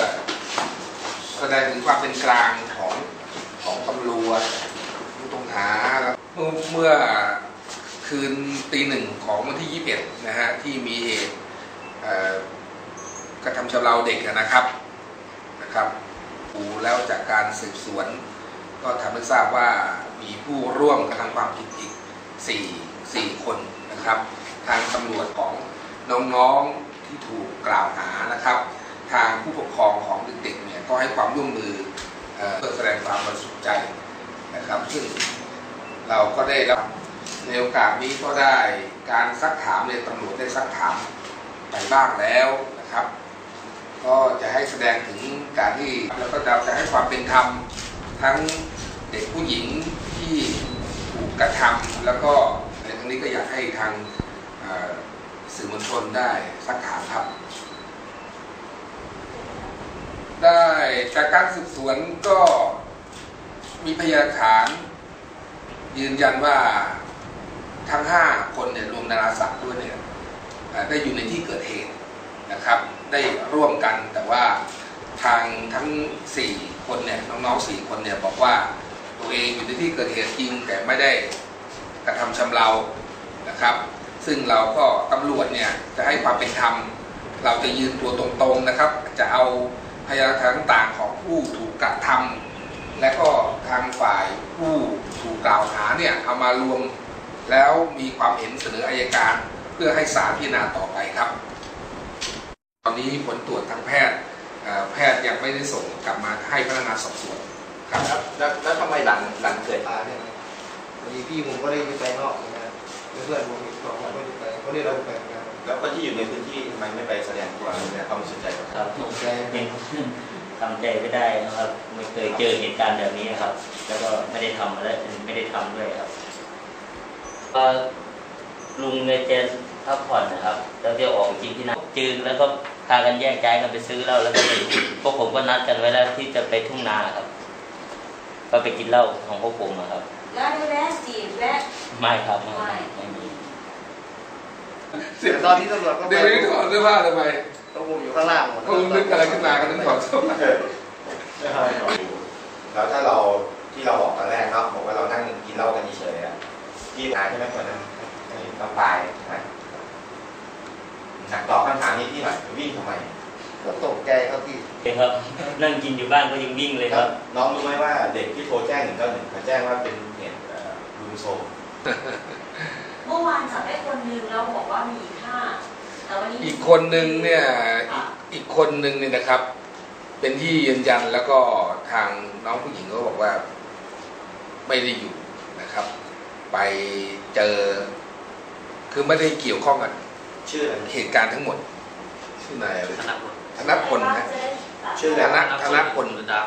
อแสดงถึงความเป็นกลางของของตำรวจผู้ต้องหาเมื่อเมื่อคืนตีหนึ่งของวันที่ 21 นะฮะ ที่มีเหตุกระทำชำเราเด็กนะครับนะครับดูแล้วจากการสืบสวน ก็ทำให้ทราบว่ามีผู้ร่วมกระทำความผิดอีก 4 4 คนนะครับ ทางตำรวจของน้องๆที่ถูกกล่าวหานะครับ ทางผู้ปกครองของเด็กๆเนี่ยก็ให้ความร่วมมือเพื่อแสดงความบริสุทธิ์ใจนะครับ ซึ่งเราก็ได้รับในโอกาสนี้ก็ได้การซักถามเนี่ยตำรวจได้ซักถามไปบ้างแล้วนะครับ ก็จะให้แสดงถึงการที่แล้วก็จะจะให้ความเป็นธรรมทั้งเด็กผู้หญิงที่ถูกกระทำแล้วก็ในทั้งนี้ก็อยากให้ทางสื่อมวลชนได้ซักถามครับ ได้จากการสืบสวนก็มีพยานฐานยืนยันว่าทั้ง 5 คนเนี่ยรวมดาราศักดิ์ด้วยเนี่ยได้อยู่ในที่เกิดเหตุนะครับ ได้ร่วมกันแต่ว่าทางทั้ง 4 คนเนี่ยน้องๆ4คนเนี่ยบอกว่าตัวเองอยู่ในที่เกิดเหตุจริงแต่ไม่ได้กระทำชำเรานะครับ ซึ่งเราก็ตำรวจเนี่ยจะให้ความเป็นธรรมเราจะยืนตัวตรงๆนะครับ จะเอา ยานหลักฐานต่างๆของผู้ถูกกระทำและก็ทางฝ่ายผู้ถูกกล่าวหาเนี่ยเอามารวมแล้วมีความเห็นเสนออายการ เพื่อให้ศาลพิจารณาต่อไปครับ ตอนนี้ผลตรวจทางแพทย์แพทย์ยังไม่ได้ส่งกลับมาให้พนักงานสอบสวนครับแล้วแล้วทำไมหลังหลังเกิดตาเนี่ยนะพอดีพี่ผมก็ได้ไปนอกนะเพื่อนผมอีกสองคนก็ได้ไปเขาได้เราไปนกัน แล้วคนที่อยู่ในพื้นที่ทำไมไม่ไปแสดงความแสดงความบริสุทธิ์ใจกับครับตกใจยังทำใจไม่ได้นะครับ ไม่เคยเจอเหตุการณ์แบบนี้ครับ แล้วก็ไม่ได้ทำและไม่ได้ทำด้วยครับก็ลุงเนี่ยจะพักผ่อนนะครับ แล้วจะออกไปกินที่นั่นจืนแล้วก็พากันแยกย้ายกันไปซื้อเหล้าแล้วก็ไปพวกผมก็นัดกันไว้แล้วที่จะไปทุ่งนาครับ ก็ไปกินเหล้าของพวกผมอะครับ แล้วได้แวะจีบแวะไม่ครับไม่ไม่ไม่ มีแต่ตอนที่ตำรวจก็ไปเดี๋ยวนี้ถอดเสื้อผ้าทำไมต้องผมอยู่ข้างล่างหมดเขานึกอะไรขึ้นมากันนึกถอดเสื้อผ้าแล้วถ้าเราที่เราบอกตอนแรกเนาะบอกว่าเรานั่งกินเหล้ากันเฉยๆอะที่นายใช่ไหมคนนั้นต้องตายใช่ไหมหนักตอบคำถามนี้พี่หน่อยวิ่งทำไมก็ตกใจครับพี่ครับ นั่งกินอยู่บ้านก็ยังวิ่งเลยครับ น้องรู้ไหมว่าเด็กที่โทรแจ้งหนึ่งเก้าหนึ่งเขาแจ้งว่าเป็นเหตุเอ่อรุมโทรม เมื่อวานจับได้คนนึงแล้วบอกว่ามีอีกห้าแต่วันนี้อีกคนหนึ่งเนี่ยอีกอีกคนหนึ่งเนี่ยนะครับ เป็นที่ยืนยันแล้วก็ทางน้องผู้หญิงก็บอกว่า ไม่ได้อยู่นะครับ ไปเจอ คือไม่ได้เกี่ยวข้องกับชื่ออะไรเหตุการณ์ทั้งหมดชื่อนายอะไรธนพลนะจะได้ตัดชื่อธอะไรนธนพลดา